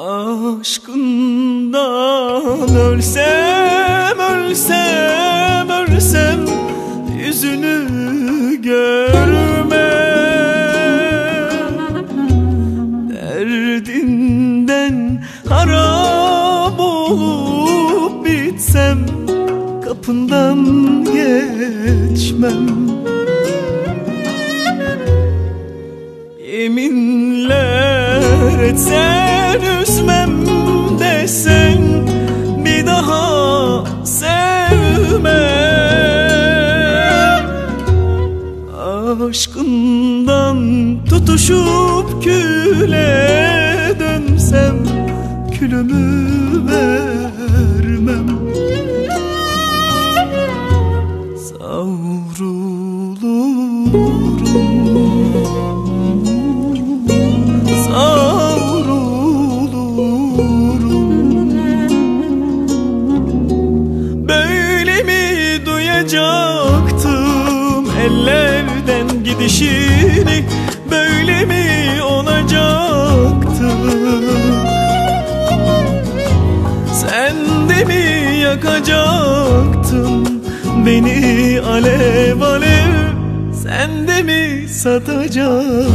Aşkından ölsem ölsem ölsem yüzünü görmem Derdinden harap olup bitsem kapından geçmem. Yeminler etsen üzmem desen Bir daha sevmem Aşkından tutuşup küle dönsem Külümü vermem. Savrulurum mi duyacaktım ellerden gidişini Böyle mi olacaktı Sen de mi yakacaktın beni alev alev? Sen de mi satacaktın?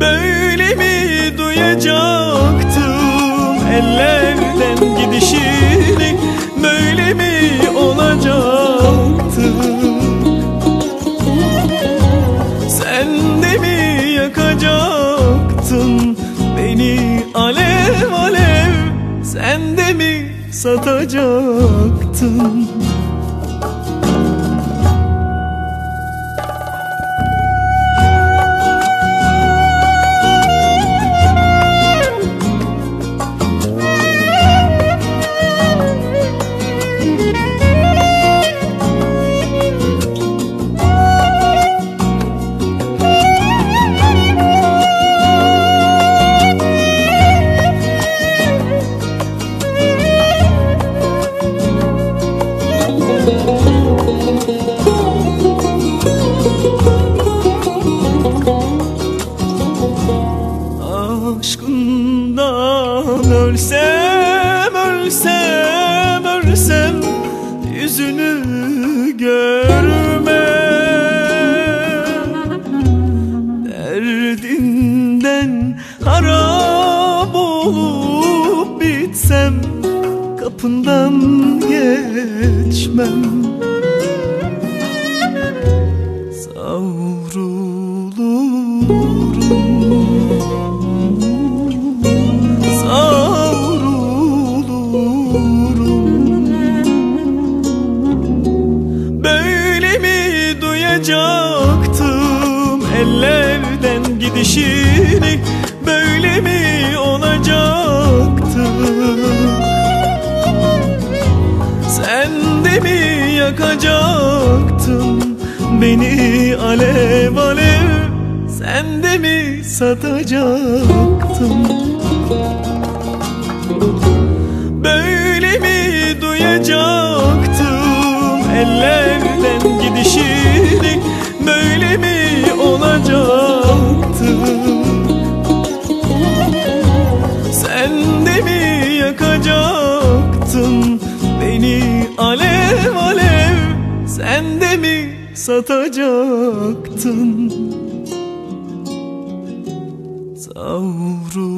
Böyle mi duyacaktım ellerden gidişini Böyle mi olacaktı Sen de mi yakacaktın beni alev alev? Sen de mi satacaktın ölsem ölsem ölsem Yüzünü görmem Derdinden harap olup bitsem Kapından geçmem. Savrulurum mi duyacaktım ellerden gidişini Böyle mi olacaktı? Sen de mi yakacaktın beni alev alev? Sen de mi satacaktın? Böyle mi duyacaktım ellerden gidişini Böyle mi olacaktı? Sen de mi yakacaktın beni alev alev? Sen de mi satacaktın? Savrulurum